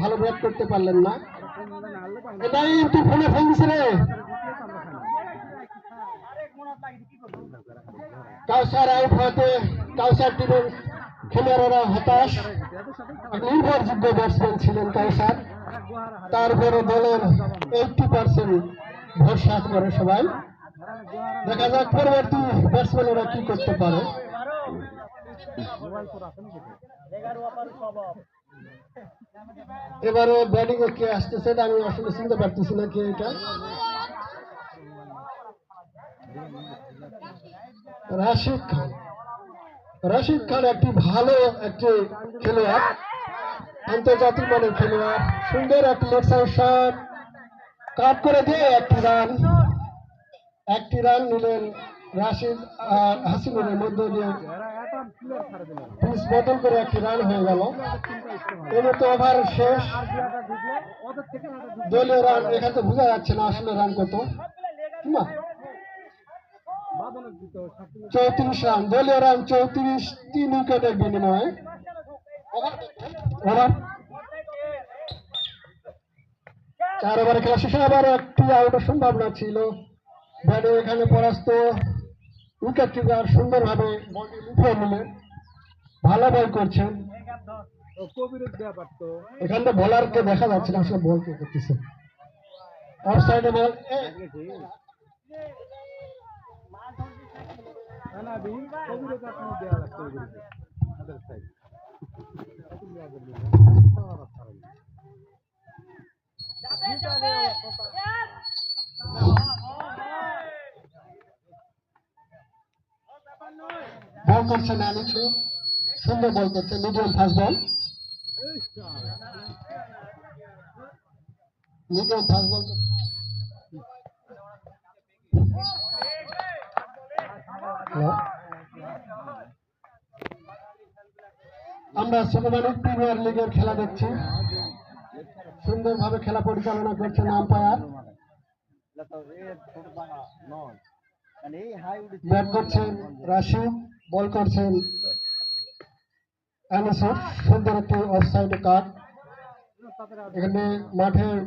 ভালো ব্যাট করতে পারলেন না। এটাই তুই ফোনে দিছে রে। কাউসার আউট হতে কাউসার টিমের খেলোয়াড়রা হতাশ। এক নির্ভরযোগ্য ব্যাটসম্যান ছিলেন কাউসার। তারপরে দলের এইটটি পার্সেন্ট ভরসা করে সবাই। দেখা যাক পরবর্তী ব্যাটসম্যানেরা কি করতে পারে। এবারে ব্যাটিং এ কে আসতেছে আমি আসলে চিনতে পারতেছি না কে এটা। রাশিদ খান। রাশিদ খান একটি ভালো একটি খেলোয়াড়, আন্তর্জাতিক মানের খেলোয়াড়, সুন্দর একটি লেগ সাইড শট কাট করে দিয়ে একটি রান একটি রান নিলেন রাশিদ আর হাসিনুরের মধ্য দিয়ে পিস বদল করে একটি রান হয়ে গেল। এর তো ওভার শেষ। দলীয় রান এখানে বোঝা যাচ্ছে না আসলে রান কত। না চৌত্রিশ রান দলীয় রান চৌত্রিশ, তিন উইকেটের বিনিময়ে। চার ওভারে খেলা শেষে আবার একটি আউটের সম্ভাবনা ছিল। ব্যাটে এখানে পরাস্ত। উইকেট কিপার সুন্দরভাবে বলটি লুফে ভালো বল করছেন এখানটা বোলারকে দেখা যাচ্ছে না আসলে বল কে করতেছে। অফ সাইডে বল বল করছে না নিচু সুন্দর বল করছে medium fast ball. Medium fast ball আমরা ছোটমানিক প্রিমিয়ার লিগের খেলা দেখছি। সুন্দরভাবে খেলা পরিচালনা করছেন আম্পায়ার ব্যাট করছেন রাশিদ। বল করছেন সুন্দর একটি অফসাইড কাট এখানে মাঠের